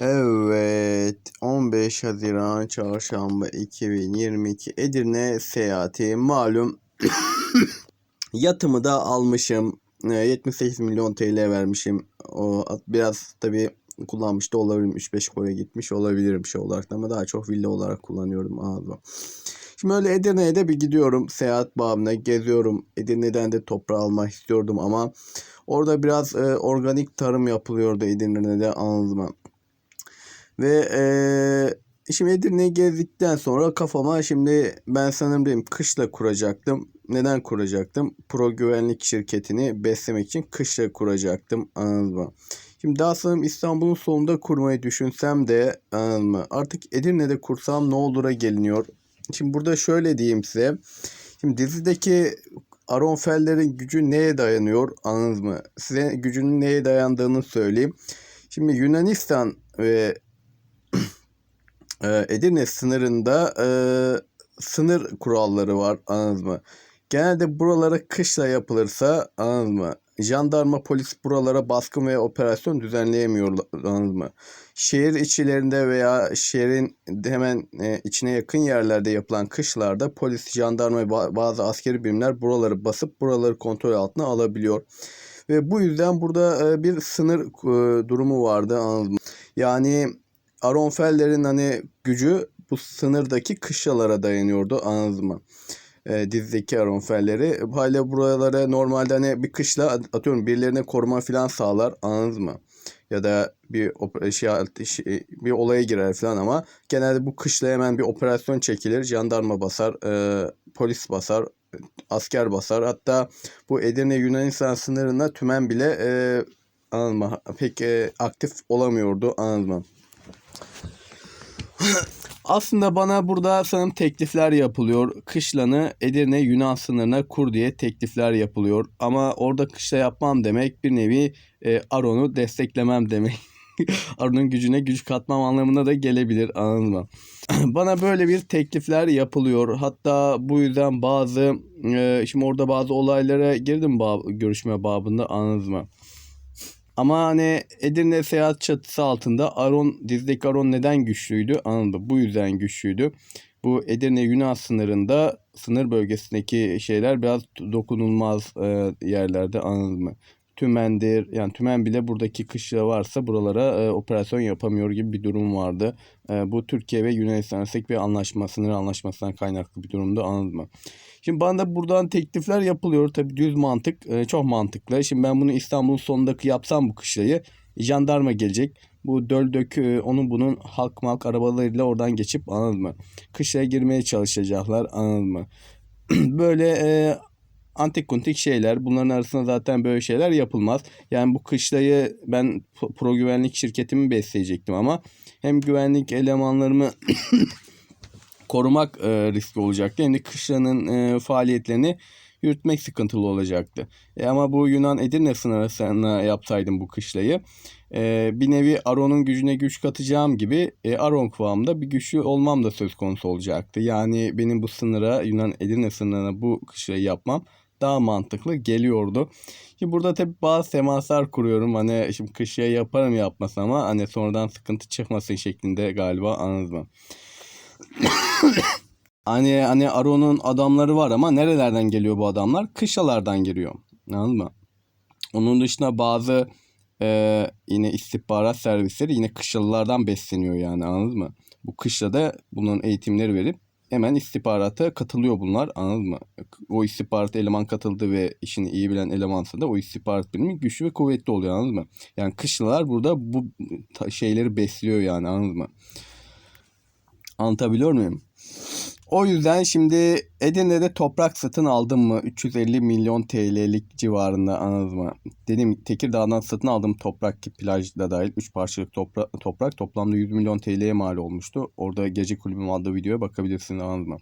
Evet, 15 Haziran Çarşamba 2022 Edirne seyahati malum yatımı da almışım. Ee, 78 milyon TL vermişim. O biraz tabii kullanmış da olabilirim. 3-5 koya gitmiş olabilirim şey olarak ama daha çok villa olarak kullanıyorum ağzı. Şimdi öyle Edirne'ye de bir gidiyorum. Seyahat babına geziyorum. Edirne'den de toprağı almak istiyordum ama orada biraz e, organik tarım yapılıyordu Edirne'de anladın mı? Ve eee şimdi Edirne'yi gezdikten sonra kafama şimdi ben sanırım dedim kışla kuracaktım. Neden kuracaktım? Pro güvenlik şirketini beslemek için kışla kuracaktım. Anladın mı? Şimdi daha sanırım İstanbul'un solunda kurmayı düşünsem de anladın mı? Artık Edirne'de kursam ne olur'a geliniyor. Şimdi burada şöyle diyeyim size. Şimdi dizideki Aronfeller'in gücü neye dayanıyor anladınız mı? Size gücünün neye dayandığını söyleyeyim. Şimdi Yunanistan ve e, Edirne sınırında e, sınır kuralları var anladınız mı? Genelde buralara kışla yapılırsa anladınız mı? Jandarma polis buralara baskın ve operasyon düzenleyemiyor anladınız mı? Şehir içlerinde veya şehrin hemen e, içine yakın yerlerde yapılan kışlarda polis, jandarma ve ba- bazı askeri birimler buraları basıp buraları kontrol altına alabiliyor. Ve bu yüzden burada e, bir sınır e, durumu vardı anladınız mı? Yani Aronfeller'in hani gücü bu sınırdaki kışlalara dayanıyordu anladınız mı? E, dizdeki Aronfelleri. Hala buralara normalde hani bir kışla atıyorum birilerine koruma falan sağlar anladınız mı? Ya da bir şey, şey- bir olaya girer falan ama genelde bu kışla hemen bir operasyon çekilir. Jandarma basar, e, polis basar, asker basar. Hatta bu Edirne Yunanistan sınırında tümen bile e, anladın mı? Pek e, aktif olamıyordu anladın mı? Aslında bana burada sanırım teklifler yapılıyor. Kışlanı Edirne Yunan sınırına kur diye teklifler yapılıyor. Ama orada kışla yapmam demek bir nevi e, Aron'u desteklemem demek. Aron'un gücüne güç katmam anlamına da gelebilir anladın mı? bana böyle bir teklifler yapılıyor. Hatta bu yüzden bazı e, şimdi orada bazı olaylara girdim bab- görüşme babında anladınız mı? Ama hani Edirne seyahat çatısı altında Aron, dizdeki Aron neden güçlüydü? Anladım. Bu yüzden güçlüydü. Bu Edirne Yunan sınırında sınır bölgesindeki şeyler biraz dokunulmaz e, yerlerde anladın mı? Tümendir yani tümen bile buradaki kışla varsa buralara e, operasyon yapamıyor gibi bir durum vardı. E, bu Türkiye ve Yunanistan arasındaki bir anlaşma, sınır anlaşmasından kaynaklı bir durumdu anladın mı? Şimdi bana da buradan teklifler yapılıyor. Tabii düz mantık e, çok mantıklı. Şimdi ben bunu İstanbul'un sonundaki yapsam bu kışlayı jandarma gelecek. Bu döldök e, onun bunun halk malk arabalarıyla oradan geçip anladın mı? Kışlaya girmeye çalışacaklar anladın mı? Böyle e, antik kuntik şeyler. Bunların arasında zaten böyle şeyler yapılmaz. Yani bu kışlayı ben pro- güvenlik şirketimi besleyecektim ama hem güvenlik elemanlarımı korumak e, riski olacaktı. Hem de kışlanın e, faaliyetlerini yürütmek sıkıntılı olacaktı. E, ama bu Yunan Edirne sınırına yapsaydım bu kışlayı e, bir nevi Aron'un gücüne güç katacağım gibi e, Aron kıvamında bir güçlü olmam da söz konusu olacaktı. Yani benim bu sınıra Yunan Edirne sınırına bu kışlayı yapmam daha mantıklı geliyordu. Şimdi burada tabi bazı temaslar kuruyorum. Hani şimdi kışlayı yaparım yapmasam ama hani sonradan sıkıntı çıkmasın şeklinde galiba anladın mı? Hani hani Aron'un adamları var ama nerelerden geliyor bu adamlar? Kışlalardan geliyor. Anladın mı? Onun dışında bazı e, yine istihbarat servisleri yine kışlalardan besleniyor yani anladın mı? Bu kışlada bunun eğitimleri verip hemen istihbarata katılıyor bunlar anladın mı? O istihbarat eleman katıldı ve işini iyi bilen elemansa da o istihbarat birimi güçlü ve kuvvetli oluyor anladın mı? Yani kışlalar burada bu şeyleri besliyor yani anladın mı? Anlatabiliyor muyum? O yüzden şimdi Edirne'de toprak satın aldım mı? 350 milyon TL'lik civarında anladın mı? Dedim Tekirdağ'dan satın aldığım toprak ki plajda dahil 3 parçalık topra- toprak toplamda 100 milyon TL'ye mal olmuştu. Orada gece kulübüm adlı videoya bakabilirsiniz anladın mı?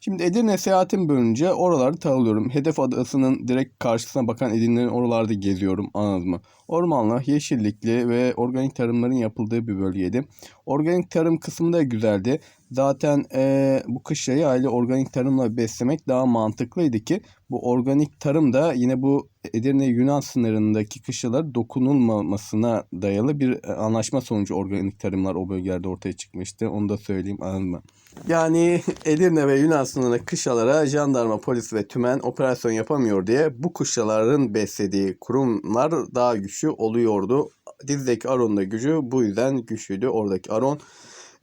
Şimdi Edirne seyahatim boyunca oraları taralıyorum. Hedef adasının direkt karşısına bakan Edirne'nin oralarda geziyorum anladın mı? Ormanla, yeşillikli ve organik tarımların yapıldığı bir bölgeydi. Organik tarım kısmı da güzeldi. Zaten e, bu kışlayı aile organik tarımla beslemek daha mantıklıydı ki bu organik tarım da yine bu Edirne Yunan sınırındaki kışlalar dokunulmamasına dayalı bir e, anlaşma sonucu organik tarımlar o bölgelerde ortaya çıkmıştı. Onu da söyleyeyim mı? Yani Edirne ve Yunan sınırında kışlalara jandarma, polis ve tümen operasyon yapamıyor diye bu kışlaların beslediği kurumlar daha güçlü oluyordu. Dizdeki Aron'un da gücü bu yüzden güçlüydü oradaki Aron.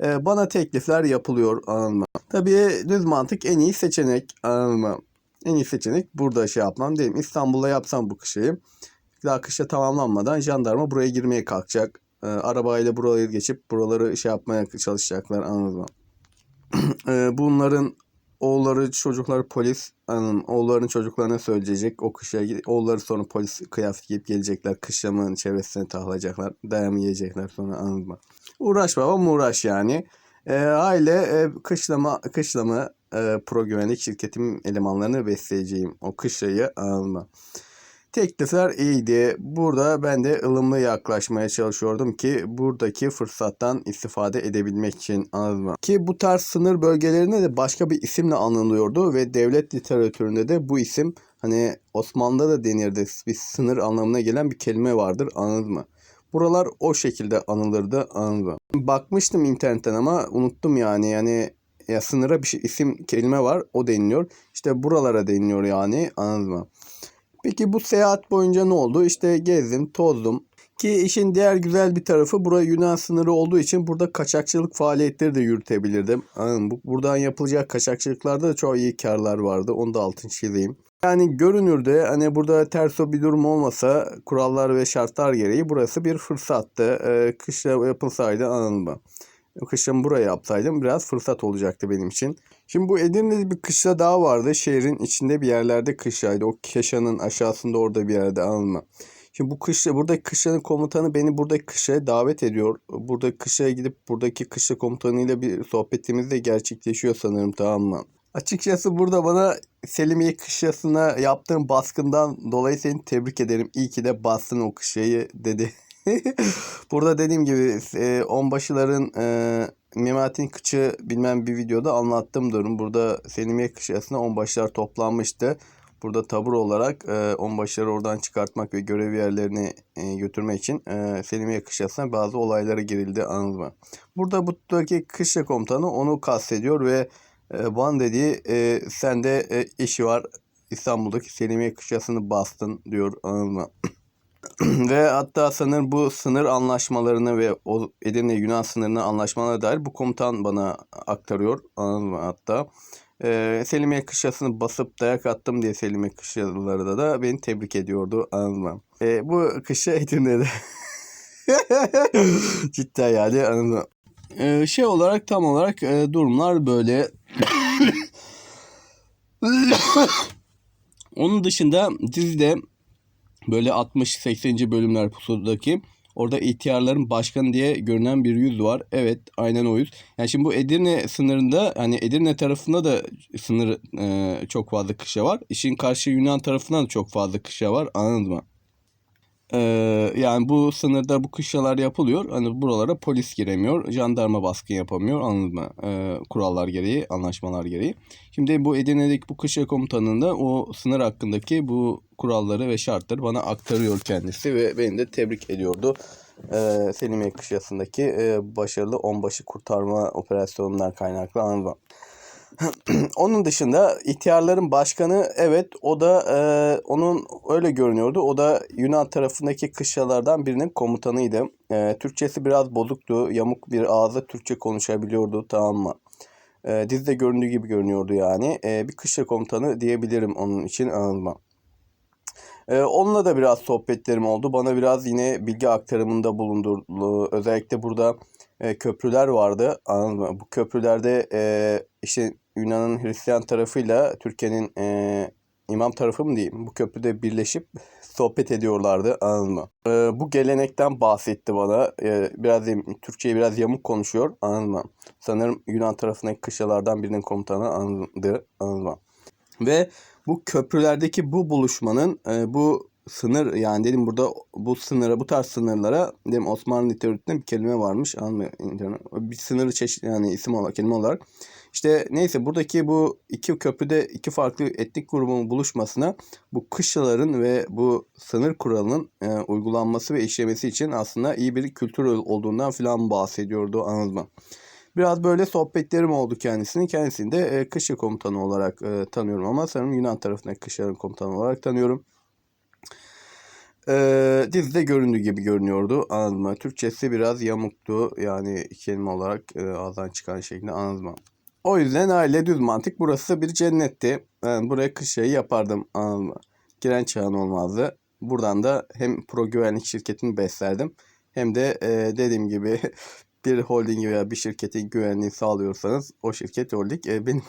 Ee, bana teklifler yapılıyor anladın? Tabii düz mantık en iyi seçenek anladın? En iyi seçenek burada şey yapmam değil. İstanbul'da yapsam bu kışayı. Daha kışa tamamlanmadan jandarma buraya girmeye kalkacak. Ee, arabayla buraları geçip buraları şey yapmaya çalışacaklar anladın mı? Ee, bunların oğulları çocukları polis mı? oğulların çocuklarına söyleyecek o kışa oğulları sonra polis kıyafet giyip gelecekler kışlamın çevresine tahlayacaklar dayağı yiyecekler sonra anladın mı? Uğraş babam uğraş yani. E, aile e, kışlama kışlama e, pro güvenlik şirketim elemanlarını besleyeceğim. O kışlayı alma. Teklifler iyiydi. Burada ben de ılımlı yaklaşmaya çalışıyordum ki buradaki fırsattan istifade edebilmek için anladın? Ki bu tarz sınır bölgelerinde de başka bir isimle anılıyordu ve devlet literatüründe de bu isim hani Osmanlı'da da denirdi. Bir sınır anlamına gelen bir kelime vardır anladın mı? Buralar o şekilde anılırdı mı? Bakmıştım internetten ama unuttum yani yani ya sınıra bir şey, isim kelime var o deniliyor. İşte buralara deniliyor yani anladın mı? Peki bu seyahat boyunca ne oldu? İşte gezdim, tozdum. Ki işin diğer güzel bir tarafı buraya Yunan sınırı olduğu için burada kaçakçılık faaliyetleri de yürütebilirdim. Anladın mı? Bu- Buradan yapılacak kaçakçılıklarda da çok iyi karlar vardı. Onu da altın çizeyim. Yani görünürde hani burada ters o bir durum olmasa kurallar ve şartlar gereği burası bir fırsattı. Ee, kışla yapılsaydı mı? Kışın buraya yapsaydım biraz fırsat olacaktı benim için. Şimdi bu Edirne'de bir kışla daha vardı. Şehrin içinde bir yerlerde kışlaydı. O Keşan'ın aşağısında orada bir yerde anılma. Şimdi bu kışla buradaki kışlanın komutanı beni buradaki kışlaya davet ediyor. Buradaki kışlaya gidip buradaki kışla komutanıyla bir sohbetimiz de gerçekleşiyor sanırım tamam mı? Açıkçası burada bana Selimiye kışlasına yaptığım baskından dolayı seni tebrik ederim. İyi ki de bastın o kışlayı dedi. Burada dediğim gibi e, onbaşıların e, Memati'nin kıçı bilmem bir videoda anlattığım durum. Burada Selimiye kışlasına onbaşılar toplanmıştı. Burada tabur olarak e, onbaşıları oradan çıkartmak ve görev yerlerine e, götürmek için e, Selimiye kışlasına bazı olaylara girildi anladın mı? Burada buradaki kışla komutanı onu kastediyor ve e, Van dediği e, sende e, işi var İstanbul'daki Selimiye kışlasını bastın diyor anladın mı? ve hatta sanırım bu sınır anlaşmalarını ve o Edirne Yunan sınırına anlaşmalara dair bu komutan bana aktarıyor. Anladın mı hatta? Ee, Selimiye kışlasını basıp dayak attım diye Selimiye kışlaları da, da beni tebrik ediyordu. Anladın mı? Ee, bu kışla Edirne'de. Cidden yani anladın mı? Ee, şey olarak tam olarak e, durumlar böyle. Onun dışında dizide böyle 60-80. bölümler pusudaki orada ihtiyarların başkanı diye görünen bir yüz var. Evet aynen o yüz. Yani şimdi bu Edirne sınırında hani Edirne tarafında da sınır e, çok fazla kışa var. İşin karşı Yunan tarafından da çok fazla kışa var anladın mı? Ee, yani bu sınırda bu kışlalar yapılıyor. Hani buralara polis giremiyor. Jandarma baskın yapamıyor. Anladın mı? Ee, kurallar gereği, anlaşmalar gereği. Şimdi bu Edirne'deki bu kışla komutanında o sınır hakkındaki bu kuralları ve şartları bana aktarıyor kendisi ve beni de tebrik ediyordu. Ee, Selimiye kışlasındaki e, başarılı onbaşı kurtarma operasyonundan kaynaklı anladın mı? Onun dışında ihtiyarların başkanı evet o da e, onun öyle görünüyordu. O da Yunan tarafındaki kışlalardan birinin komutanıydı. E, Türkçesi biraz bozuktu. Yamuk bir ağızla Türkçe konuşabiliyordu tamam mı? E, dizide göründüğü gibi görünüyordu yani. E, bir kışla komutanı diyebilirim onun için anılma. E, onunla da biraz sohbetlerim oldu. Bana biraz yine bilgi aktarımında bulundu. Özellikle burada e, köprüler vardı. Anladın mı? Bu köprülerde e, işte Yunan'ın Hristiyan tarafıyla Türkiye'nin e, imam tarafı mı diyeyim? Bu köprüde birleşip sohbet ediyorlardı. Anladın mı? E, bu gelenekten bahsetti bana. E, biraz Türkçeyi biraz yamuk konuşuyor. Anladın mı? Sanırım Yunan tarafındaki kışlalardan birinin komutanı anladı. Anladın mı? Ve bu köprülerdeki bu buluşmanın e, bu sınır yani dedim burada bu sınıra bu tarz sınırlara dedim Osmanlı literatüründe bir kelime varmış anlıyor bir sınırı çeşit yani isim olarak kelime olarak işte neyse buradaki bu iki köprüde iki farklı etnik grubun buluşmasına bu kışlaların ve bu sınır kuralının e, uygulanması ve işlemesi için aslında iyi bir kültür olduğundan filan bahsediyordu anladın? Biraz böyle sohbetlerim oldu kendisinin. Kendisini de e, kışla komutanı olarak e, tanıyorum ama sanırım Yunan tarafındaki kışların komutanı olarak tanıyorum. E, dizide göründüğü gibi görünüyordu anladın mı? Türkçesi biraz yamuktu yani kelime olarak e, ağızdan çıkan şeklinde anladın mı? O yüzden aile düz mantık burası bir cennetti. Ben buraya kışlayı yapardım anladın mı? Giren çağın olmazdı. Buradan da hem pro güvenlik şirketini beslerdim hem de e, dediğim gibi bir holding veya bir şirketin güvenliği sağlıyorsanız o şirket holding e, benim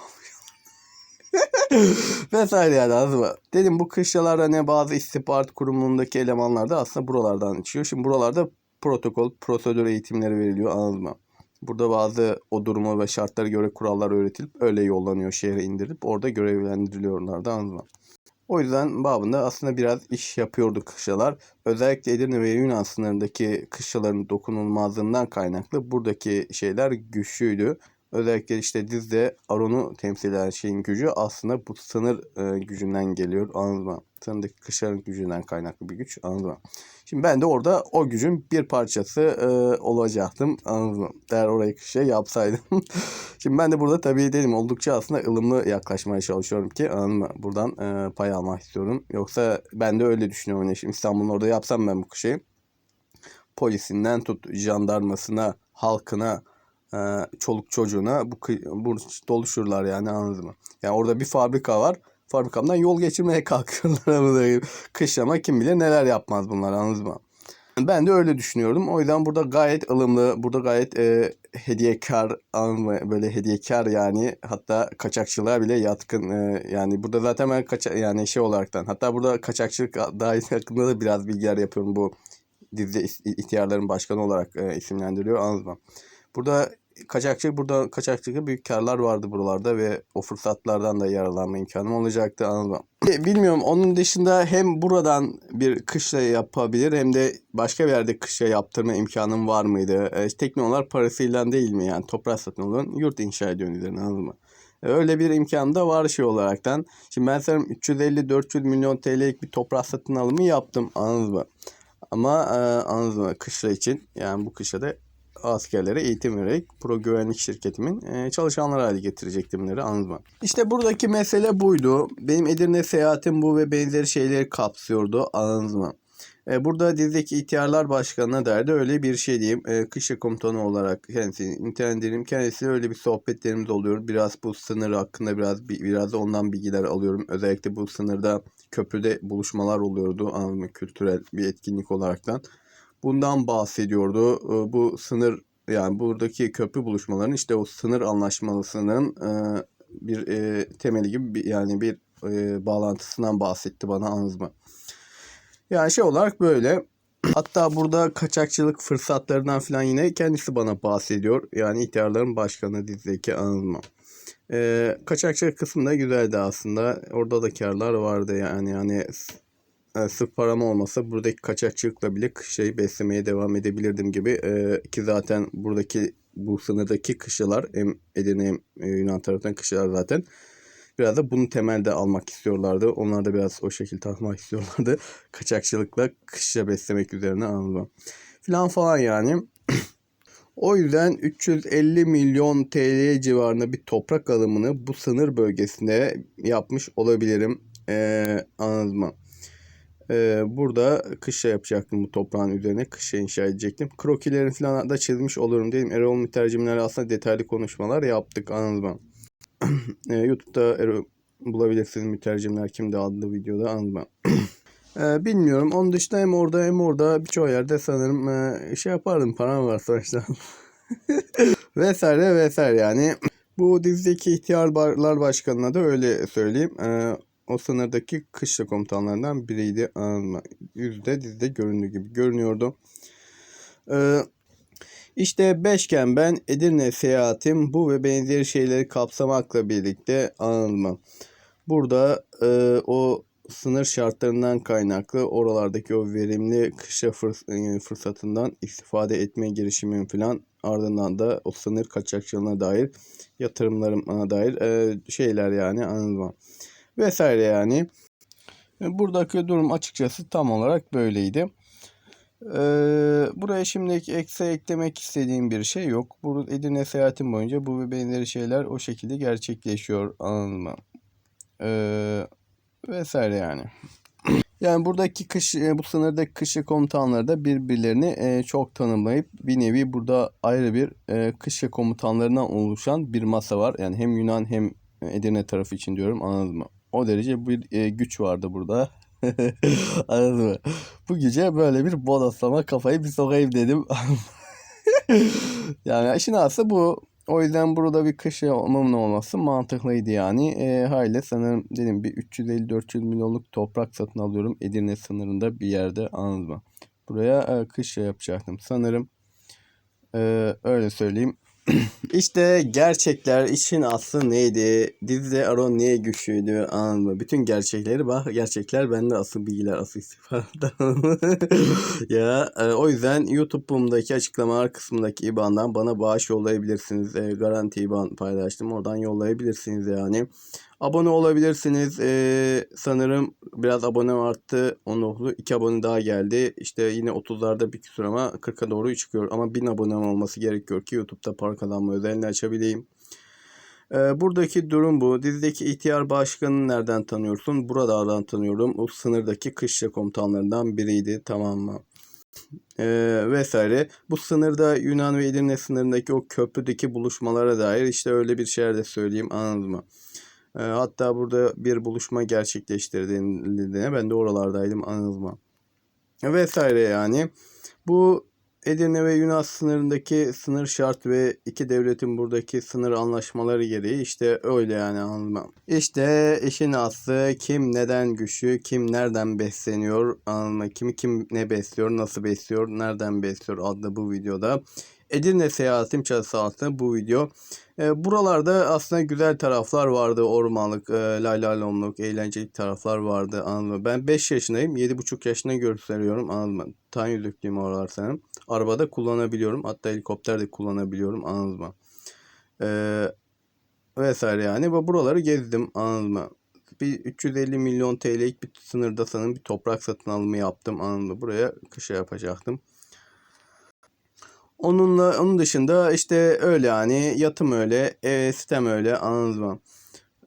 vesaire yani mı? Dedim bu kışlalarda ne bazı istihbarat kurumundaki elemanlar da aslında buralardan çıkıyor. Şimdi buralarda protokol, prosedür eğitimleri veriliyor anladın mı? Burada bazı o durumu ve şartlara göre kurallar öğretilip öyle yollanıyor şehre indirilip orada görevlendiriliyorlar da anladın mı? O yüzden babında aslında biraz iş yapıyordu kışlalar. Özellikle Edirne ve Yunan sınırındaki kışlaların dokunulmazlığından kaynaklı buradaki şeyler güçlüydü. Özellikle işte dizde Aron'u temsil eden şeyin gücü aslında bu sınır e, gücünden geliyor. Anladın mı? Sınırdaki kışların gücünden kaynaklı bir güç. Anladın mı? Şimdi ben de orada o gücün bir parçası e, olacaktım. Anladın mı? Eğer orayı şey yapsaydım. Şimdi ben de burada tabii dedim oldukça aslında ılımlı yaklaşmaya çalışıyorum ki anladın mı? Buradan e, pay almak istiyorum. Yoksa ben de öyle düşünüyorum. Yani şimdi İstanbul'un orada yapsam ben bu kışayı. Polisinden tut jandarmasına, halkına, çoluk çocuğuna bu, bu doluşurlar yani anladın mı? Yani orada bir fabrika var. Fabrikamdan yol geçirmeye kalkıyorlar. Kışlama kim bilir neler yapmaz bunlar anladın mı? Ben de öyle düşünüyordum. O yüzden burada gayet ılımlı, burada gayet e, hediyekar, böyle hediyekar yani hatta kaçakçılığa bile yatkın. E, yani burada zaten ben kaça, yani şey olaraktan hatta burada kaçakçılık dair hakkında da biraz bilgiler yapıyorum bu dizide ihtiyarların başkanı olarak e, isimlendiriyor anladın mı? Burada kaçakçı burada kaçakçılıkta büyük karlar vardı buralarda ve o fırsatlardan da yararlanma imkanım olacaktı anladım. Bilmiyorum onun dışında hem buradan bir kışla yapabilir hem de başka bir yerde kışla yaptırma imkanım var mıydı? E, teknolojiler parasıyla değil mi yani toprak satın alın yurt inşa ediyor üzerine anladın mı? E, öyle bir imkan da var şey olaraktan. Şimdi ben sanırım 350-400 milyon TL'lik bir toprak satın alımı yaptım anladın mı? Ama e, anladın mı? Kışla için yani bu kışla da askerlere eğitim vererek pro güvenlik şirketimin e, çalışanları hale getirecektim bunları anladın İşte buradaki mesele buydu. Benim Edirne seyahatim bu ve benzeri şeyleri kapsıyordu anladın mı? E, burada dizideki ihtiyarlar başkanına derdi öyle bir şey diyeyim. E, kışla komutanı olarak kendisini nitelendireyim. Kendisiyle öyle bir sohbetlerimiz oluyor. Biraz bu sınır hakkında biraz biraz da ondan bilgiler alıyorum. Özellikle bu sınırda köprüde buluşmalar oluyordu anladın mı? Kültürel bir etkinlik olaraktan bundan bahsediyordu. Ee, bu sınır yani buradaki köprü buluşmalarının işte o sınır anlaşmalısının e, bir e, temeli gibi bir, yani bir e, bağlantısından bahsetti bana anızma. Yani şey olarak böyle. Hatta burada kaçakçılık fırsatlarından falan yine kendisi bana bahsediyor. Yani ihtiyarların başkanı dizideki anılma. Ee, kaçakçılık kısmında güzeldi aslında. Orada da karlar vardı yani. Yani e, sırf param olmasa buradaki kaçakçılıkla bile kışlayı beslemeye devam edebilirdim gibi. E, ki zaten buradaki bu sınırdaki kışlalar hem Edirne hem e, Yunan tarafından kışlalar zaten. Biraz da bunu temelde almak istiyorlardı. Onlar da biraz o şekilde tanımak istiyorlardı. Kaçakçılıkla kışla beslemek üzerine anladım. Filan falan yani. o yüzden 350 milyon TL civarında bir toprak alımını bu sınır bölgesinde yapmış olabilirim. Ee, anladın mı? Ee, burada kışla yapacaktım bu toprağın üzerine. Kışla inşa edecektim. Krokilerini falan da çizmiş olurum dedim. Erol mütercimlerle aslında detaylı konuşmalar yaptık anladın mı? ee, YouTube'da Erol bulabilirsiniz mütercimler kimde adlı videoda anladın mı? ee, bilmiyorum. Onun dışında hem orada hem orada birçok yerde sanırım e, şey yapardım. Param var sonuçta. vesaire vesaire yani. Bu dizideki ihtiyarlar başkanına da öyle söyleyeyim. Ee, o sınırdaki kışla komutanlarından biriydi. Yüzde dizide göründüğü gibi görünüyordu. Ee, işte beşken ben Edirne seyahatim bu ve benzeri şeyleri kapsamakla birlikte anılma. Burada e, o sınır şartlarından kaynaklı oralardaki o verimli kışa fırs- e, fırsatından istifade etmeye girişimim falan ardından da o sınır kaçakçılığına dair yatırımlarıma dair e, şeyler yani anılma vesaire yani. E, Buradaki durum açıkçası tam olarak böyleydi. Ee, buraya şimdilik eksi eklemek istediğim bir şey yok. Bu Edirne seyahatim boyunca bu ve benzeri şeyler o şekilde gerçekleşiyor anladın mı? Vesaire yani. Yani buradaki kış, e, bu sınırdaki kışla komutanları da birbirlerini e, çok tanımlayıp bir nevi burada ayrı bir e, kışla komutanlarından oluşan bir masa var. Yani hem Yunan hem Edirne tarafı için diyorum anladın mı? O derece bir e, güç vardı burada. Anladın mı? Bu gece böyle bir bodoslama kafayı bir sokayım dedim. yani işin aslı bu. O yüzden burada bir kış olmamın olması mantıklıydı yani. E, hayli sanırım dedim bir 350-400 milyonluk toprak satın alıyorum Edirne sınırında bir yerde anladın mı? Buraya e, kış yapacaktım sanırım. E, öyle söyleyeyim. İşte gerçekler işin aslı neydi? Dizide Aron niye güçlüydü anladın mı? Bütün gerçekleri bak gerçekler bende asıl bilgiler asıl istihbarat. ya e, o yüzden YouTube'umdaki açıklamalar kısmındaki IBAN'dan bana bağış yollayabilirsiniz. E, garanti IBAN paylaştım oradan yollayabilirsiniz yani. Abone olabilirsiniz. E, sanırım biraz abone arttı. Onun oldu. 2 abone daha geldi. İşte yine 30'larda bir küsur ama 40'a doğru çıkıyor. Ama 1000 abone olması gerekiyor ki YouTube'da para kazanma özelliğini açabileyim. E, buradaki durum bu. Dizideki ihtiyar başkanını nereden tanıyorsun? Buralardan tanıyorum. O sınırdaki kışla komutanlarından biriydi. Tamam mı? e, vesaire. Bu sınırda Yunan ve Edirne sınırındaki o köprüdeki buluşmalara dair işte öyle bir şeyler de söyleyeyim anladın mı? E, hatta burada bir buluşma gerçekleştirdiğinde ben de oralardaydım mı? Vesaire yani. Bu Edirne ve Yunan sınırındaki sınır şart ve iki devletin buradaki sınır anlaşmaları gereği işte öyle yani anlamam. İşte işin aslı kim neden güçlü, kim nereden besleniyor, anlamı kimi kim ne besliyor, nasıl besliyor, nereden besliyor adlı bu videoda. Edirne seyahatim çatısı altında bu video. E, buralarda aslında güzel taraflar vardı. Ormanlık, e, laylalomluk, eğlenceli taraflar vardı. Anladın mı? Ben 5 yaşındayım. 7,5 yaşına gösteriyorum. Anladın mı? Tan yüzüklüyüm oralar senin. Arabada kullanabiliyorum. Hatta helikopter de kullanabiliyorum. Anladın mı? E, vesaire yani. Ve buraları gezdim. Anladın mı? Bir 350 milyon TL'lik bir sınırda sanırım bir toprak satın alımı yaptım. Anladın mı? Buraya kışa yapacaktım. Onunla onun dışında işte öyle yani yatım öyle, e, sistem öyle anladınız mı?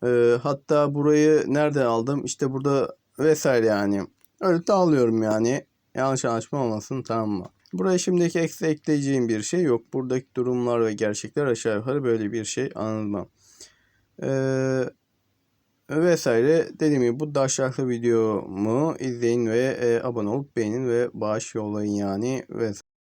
Ee, hatta burayı nerede aldım? İşte burada vesaire yani. Öyle dağılıyorum yani. Yanlış anlaşma olmasın tamam mı? Buraya şimdiki eksi ekleyeceğim bir şey yok. Buradaki durumlar ve gerçekler aşağı yukarı böyle bir şey anladın mı? Ee, vesaire dediğim gibi bu daşaklı videomu izleyin ve e, abone olup beğenin ve bağış yollayın yani vesaire.